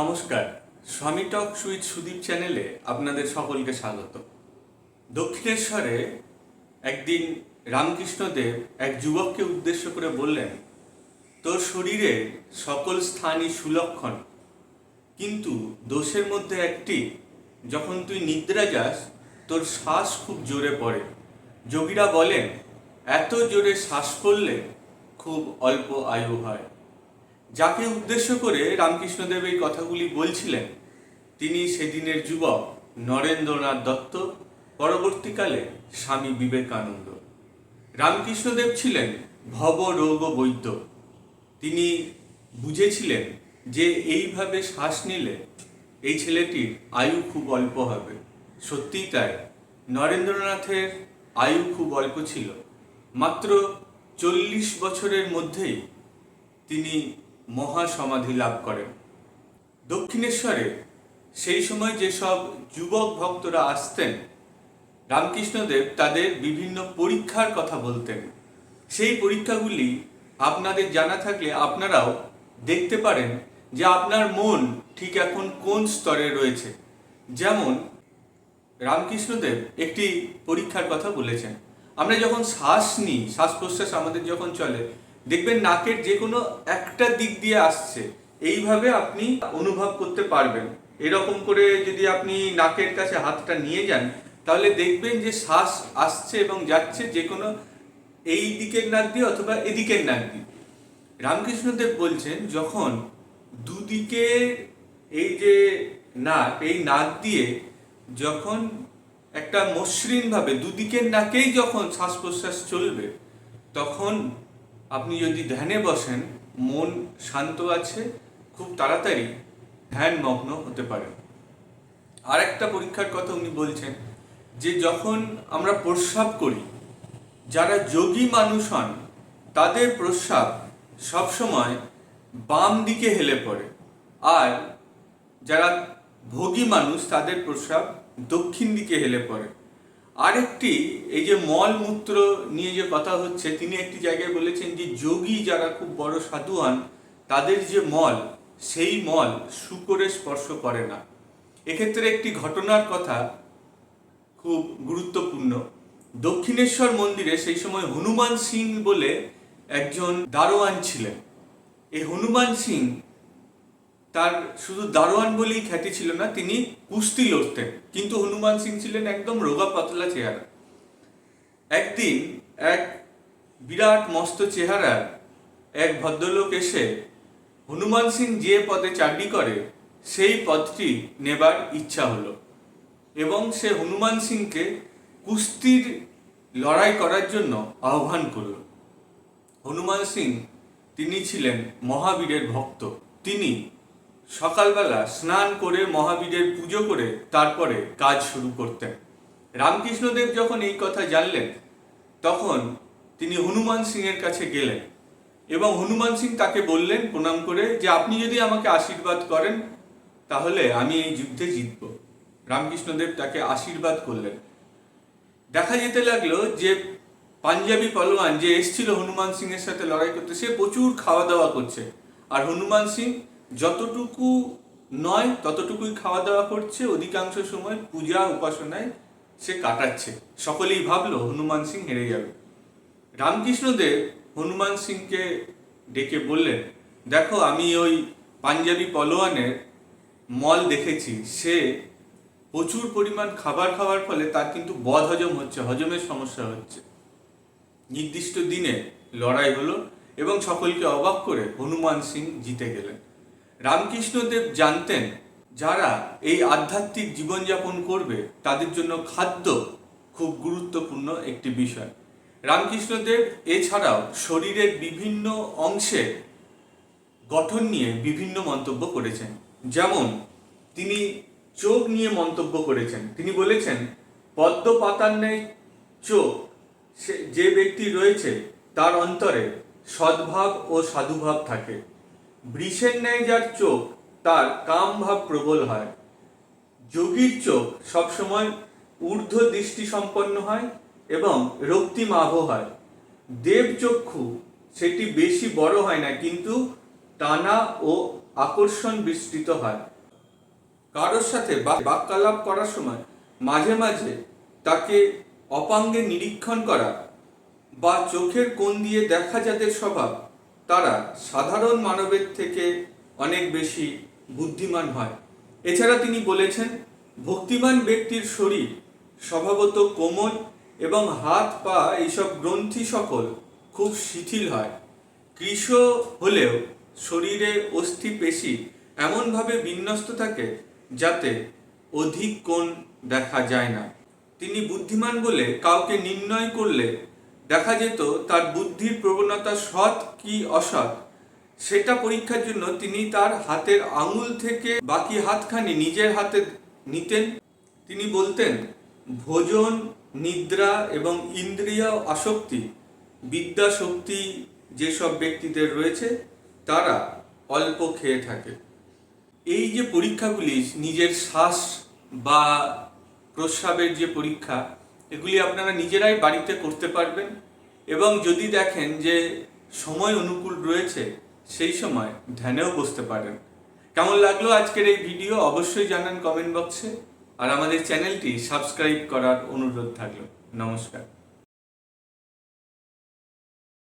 নমস্কার, স্বামী টক সুইট সুদীপ চ্যানেলে আপনাদের সকলকে স্বাগত। দক্ষিণেশ্বরে একদিন রামকৃষ্ণদেব এক যুবককে উদ্দেশ্য করে বললেন, তোর শরীরে সকল স্থানই সুলক্ষণ, কিন্তু দোষের মধ্যে একটি, যখন তুই নিদ্রা যাস, তোর শ্বাস খুব জোরে পড়ে। যোগীরা বলেন, এত জোরে শ্বাস করলে খুব অল্প আয়ু হয়। যাকে উদ্দেশ্য করে রামকৃষ্ণদেব এই কথাগুলি বলছিলেন, তিনি সেদিনের যুবক নরেন্দ্রনাথ দত্ত, পরবর্তীকালে স্বামী বিবেকানন্দ। রামকৃষ্ণদেব ছিলেন ভব রোগ বৈদ্য তিনি বুঝেছিলেন যে এইভাবে শ্বাস নিলে এই ছেলেটির আয়ু খুব অল্প হবে। সত্যিই তাই, নরেন্দ্রনাথের আয়ু খুব অল্প ছিল। মাত্র চল্লিশ বছরের মধ্যেই তিনি মহাসমাধি লাভ করেন দক্ষিণেশ্বরে সেই সময় যেসব যুবক ভক্তরা আসতেন, রামকৃষ্ণদেব তাদের বিভিন্ন পরীক্ষার কথা বলতেন। সেই পরীক্ষাগুলি আপনাদের জানা থাকলে আপনারাও দেখতে পারেন যে আপনার মন ঠিক এখন কোন স্তরে রয়েছে। যেমন, রামকৃষ্ণদেব একটি পরীক্ষার কথা বলেছেন। আমরা যখন শ্বাস নিই, শ্বাস প্রশ্বাস আমাদের যখন চলে দেখবেন নাকের যে কোনো একটা দিক দিয়ে আসছে। এইভাবে আপনি অনুভব করতে পারবেন। এরকম করে যদি আপনি নাকের কাছে হাতটা নিয়ে যান, তাহলে দেখবেন যে শ্বাস আসছে এবং যাচ্ছে যে কোনো এই দিকের নাক দিয়ে অথবা এদিকের নাক দিয়ে। রামকৃষ্ণদেব বলছেন, যখন দুদিকে এই যে নাক, এই নাক দিয়ে যখন একটা মসৃণভাবে দুদিকের নাকেই যখন শ্বাস প্রশ্বাস চলবে, তখন আপনি যদি ধ্যানে বসেন, মন শান্ত আছে, খুব তাড়াতাড়ি ধ্যান মগ্ন হতে পারে আর একটা পরীক্ষার কথা উনি বলছেন যে যখন আমরা প্রস্রাব করি, যারা যোগী মানুষ হন, তাদের প্রস্রাব সবসময় বাম দিকে হেলে পড়ে। আর যারা ভোগী মানুষ, তাদের প্রস্রাব দক্ষিণ দিকে হেলে পড়ে। আরেকটি, এই যে মলমূত্র নিয়ে যে কথা হচ্ছে, তিনি একটি জায়গায় বলেছেন যে যোগী যারা খুব বড় সাধু হন, তাদের যে মল, সেই মল শুকরে স্পর্শ করে না। এক্ষেত্রে একটি ঘটনার কথা খুব গুরুত্বপূর্ণ। দক্ষিণেশ্বর মন্দিরে সেই সময় হনুমান সিং বলে একজন দারোয়ান ছিলেন। এই হনুমান সিং তার শুধু দারোয়ান বলেই খ্যাতি ছিল না, তিনি কুস্তি লড়তেন। কিন্তু হনুমান সিং ছিলেন একদম রোগা পাতলা চেহারা। একদিন এক বিরাট মস্ত চেহারার এক ভদ্রলোক এসে হনুমান সিং যে পদে চাকরি করে, সেই পদটি নেবার ইচ্ছা হলো এবং সে হনুমান সিংকে কুস্তির লড়াই করার জন্য আহ্বান করল। হনুমান সিং তিনি ছিলেন মহাবীরের ভক্ত। তিনি সকালবেলা স্নান করে মহাবীরের পুজো করে তারপরে কাজ শুরু করতেন। রামকৃষ্ণদেব যখন এই কথা জানলেন, তখন তিনি হনুমান সিংয়ের কাছে গেলেন এবং হনুমান সিং তাকে বললেন প্রণাম করে যে, আপনি যদি আমাকে আশীর্বাদ করেন, তাহলে আমি এই যুদ্ধে জিতব। রামকৃষ্ণদেব তাকে আশীর্বাদ করলেন। দেখা যেতে লাগল যে, পাঞ্জাবি পলোয়ান যে এসছিল হনুমান সিং এর সাথে লড়াই করতে, সে প্রচুর খাওয়া দাওয়া করছে। আর হনুমান সিং যতটুকু নয়, ততটুকুই খাওয়া দাওয়া করছে। অধিকাংশ সময় পূজা, উপাসনায় সে কাটাচ্ছে। সকলেই ভাবলো, হনুমান সিং হেরে যাবে রামকৃষ্ণদেব হনুমান সিংকে ডেকে বললেন, দেখো, আমি ওই পাঞ্জাবি পলোয়ানের মল দেখেছি। সে প্রচুর পরিমাণ খাবার খাওয়ার ফলে তার কিন্তু বদ হজম হচ্ছে, হজমের সমস্যা হচ্ছে। নির্দিষ্ট দিনে লড়াই হলো এবং সকলকে অবাক করে হনুমান সিং জিতে গেলেন। রামকৃষ্ণদেব জানতেন যারা এই আধ্যাত্মিক জীবনযাপন করবে, তাদের জন্য খাদ্য খুব গুরুত্বপূর্ণ একটি বিষয়। রামকৃষ্ণদেব এছাড়াও শরীরের বিভিন্ন অংশে গঠন নিয়ে বিভিন্ন মন্তব্য করেছেন। যেমন, তিনি চোখ নিয়ে মন্তব্য করেছেন। তিনি বলেছেন, পদ্ম পাতার ন্যায় চোখ, সে, যে ব্যক্তি রয়েছে, তার অন্তরে সদ্ভাব ও সাধুভাব থাকে। বৃষের ন্যায় যার চোখ, তার কাম ভাব প্রবল হয়। যোগীর চোখ সবসময় ঊর্ধ্ব দৃষ্টি সম্পন্ন হয় এবং রক্তিমাভ হয়। দেবচক্ষু সেটি বেশি বড় হয় না, কিন্তু টানা ও আকর্ষণ বিস্তৃত হয়। কারোর সাথে বাক্যালাপ করার সময় মাঝে মাঝে তাকে অপাঙ্গে নিরীক্ষণ করা বা চোখের কোণ দিয়ে দেখা যাদের স্বভাব তারা সাধারণ মানবের থেকে অনেক বেশি বুদ্ধিমান হয়। এছাড়া তিনি বলেছেন ভক্তিমান ব্যক্তির শরীর স্বভাবত কোমল এবং হাত, পা এইসব গ্রন্থি সকল খুব শিথিল হয়। কৃষ হলেও শরীরে অস্থি পেশি এমনভাবে বিন্যস্ত থাকে যাতে অধিক কোণ দেখা যায় না। তিনি বুদ্ধিমান বলে কাউকে নির্ণয় করলে দেখা যেত তার বুদ্ধির প্রবণতা সৎ কি অসৎ। সেটা পরীক্ষার জন্য তিনি তার হাতের আঙুল থেকে বাকি হাতখানি নিজের হাতে নিতেন। তিনি বলতেন, ভোজন, নিদ্রা এবং ইন্দ্রিয় আসক্তি, বিদ্যা শক্তি যেসব ব্যক্তিদের রয়েছে, তারা অল্প খেয়ে থাকে। এই যে পরীক্ষাগুলি, নিজের শ্বাস বা প্রস্রাবের যে পরীক্ষা এগুলি আপনারা নিজেরাই বাড়িতে করতে পারবেন। এবং যদি দেখেন যে সময় অনুকূল রয়েছে, সেই সময় ধ্যানেও বসতে পারেন। কেমন লাগল আজকের এই ভিডিও অবশ্যই জানান কমেন্ট বক্সে। আর আমাদের চ্যানেলটি সাবস্ক্রাইব করার অনুরোধ থাকল। নমস্কার।